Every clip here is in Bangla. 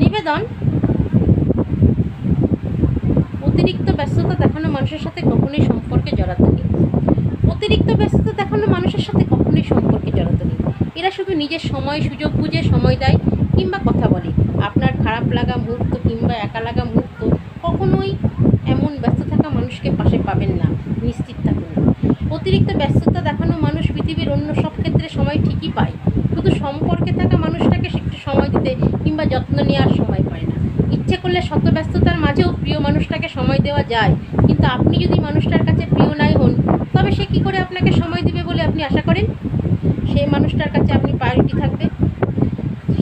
নিবেদন? অতিরিক্ত ব্যস্ততা দেখানো মানুষের সাথে কখনোই সম্পর্কে জড়াতে নেই। অতিরিক্ত ব্যস্ততা দেখানো মানুষের সাথে কখনোই সম্পর্কে জড়াতে নেই। এরা শুধু নিজের সময়, সুযোগ বুঝে সময় দেয় কিংবা কথা বলে। আপনার খারাপ লাগা মুহূর্ত কিংবা একা লাগা মুহূর্ত কখনোই এমন ব্যস্ত থাকা মানুষকে পাশে পাবেন না, নিশ্চিত থাকুন অতিরিক্ত ব্যস্ততা দেখানো মানুষ পৃথিবীর অন্য সব ক্ষেত্রে সময় ঠিকই পায়। শুধু সম্পর্কে থাকা মানুষটাকে সে একটু সময় দিতে কিংবা যত্ন নেওয়ার সময় পায় না। ইচ্ছে করলে শত ব্যস্ততার মাঝেও প্রিয় মানুষটাকে সময় দেওয়া যায়। কিন্তু আপনি যদি মানুষটার কাছে প্রিয় নাই হন, তবে সে কী করে আপনাকে সময় দেবে বলে আপনি আশা করেন? সেই মানুষটার কাছে আপনি প্রায়োরিটি থাকবে।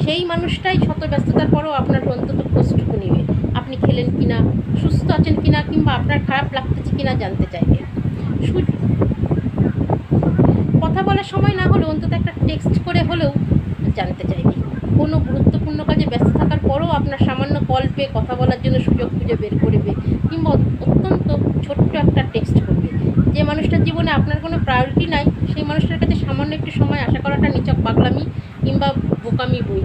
সেই মানুষটাই শত ব্যস্ততার পরেও আপনার অন্তত খোঁজটুকু নেবে। আপনি খেলেন কিনা, সুস্থ আছেন কিনা, কিংবা আপনার খারাপ লাগতেছে কিনা জানতে চাইবে। কথা বলার সময় না হলেও অন্তত একটা টেক্সট করে হলেও জানতে চাইবে। কোনো গুরুত্বপূর্ণ কাজে ব্যস্ত থাকার পরেও আপনার সামান্য কল পেয়ে কথা বলার জন্য সুযোগ খুঁজে বের করবে কিংবা অত্যন্ত ছোট্ট একটা টেক্সট করবে। যে মানুষটার জীবনে আপনার কোনো প্রায়োরিটি নাই, সেই মানুষটার কাছে সামান্য একটু সময় আশা করাটা নিচক পাগলামি কিংবা বোকামি বই।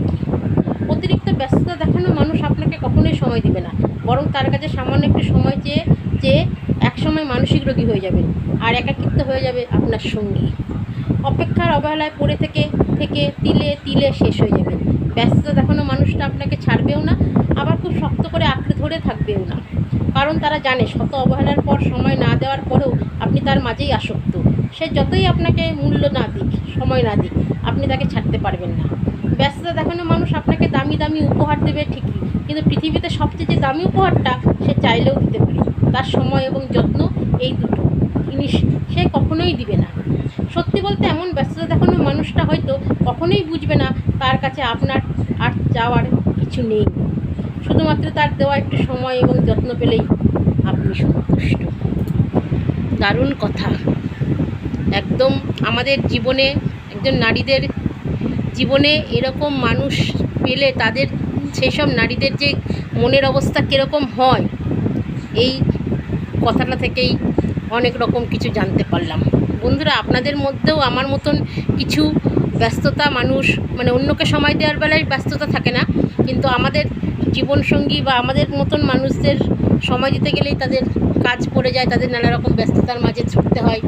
অতিরিক্ত ব্যস্ততা দেখানো মানুষ আপনাকে কখনোই সময় দিবে না, বরং তার কাছে সামান্য একটু সময় চেয়ে চেয়ে একসময় মানসিক রোগী হয়ে যাবেন আর একাকিত্ব হয়ে যাবে আপনার সঙ্গী। অপেক্ষার অবহেলায় পড়ে থেকে থেকে তিলে তিলে শেষ হয়ে যাবেন ব্যস্ততা দেখানো মানুষটা আপনাকে ছাড়বেও না, আবার খুব শক্ত করে আঁকড়ে ধরে থাকবেও না। কারণ তারা জানে শত অবহেলার পর সময় না দেওয়ার পরেও আপনি তার মাঝেই আসক্ত। সে যতই আপনাকে মূল্য না দিক, সময় না দিক, আপনি তাকে ছাড়তে পারবেন না। ব্যস্ততা দেখানো মানুষ আপনাকে দামি দামি উপহার দেবে ঠিকই, কিন্তু পৃথিবীতে সবচেয়ে যে দামি উপহারটা সে চাইলেও দিতে পারে। তার সময় এবং যত্ন এই দুটো। জিনিস সে কখনোই দিবে না। সত্যি বলতে এমন ব্যস্ততা দেখানো মানুষটা হয়তো কখনোই বুঝবে না তার কাছে আপনার আর যাওয়ার কিছু নেই। শুধুমাত্র তার দেওয়া একটু সময় এবং যত্ন পেলেই আপনি সন্তুষ্ট। দারুণ কথা। একদম আমাদের জীবনে একজন নারীদের জীবনে এরকম মানুষ পেলে তাদের সেই সব নারীদের যে মনের অবস্থা কীরকম হয়, এই কথাটা থেকেই অনেক রকম কিছু জানতে পারলাম। বন্ধুরা, আপনাদের মধ্যেও আমার মতন কিছু ব্যস্ততা মানুষ মানে অন্যকে সময় দেওয়ার বেলায় ব্যস্ততা থাকে না, কিন্তু আমাদের জীবনসঙ্গী বা আমাদের মতন মানুষদের সময় দিতে গেলেই তাদের কাজ পড়ে যায়, তাদের নানা রকম ব্যস্ততার মাঝে ছুটতে হয়,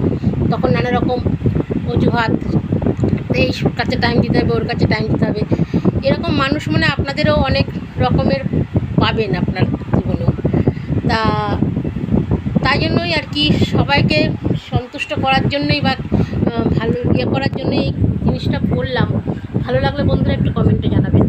তখন নানা রকম অজুহাত, এই কাছে টাইম দিতে হবে, ওর কাছে টাইম দিতে হবে। এরকম মানুষ মানে আপনাদেরও অনেক রকমের পাবেন আপনার জীবনেও। তাই জন্যই আর কি সবাইকে সন্তুষ্ট করার জন্যই বা ভালো ইয়ে করার জন্যই এই জিনিসটা বললাম। ভালো লাগলে বন্ধুরা একটু কমেন্টে জানাবেন।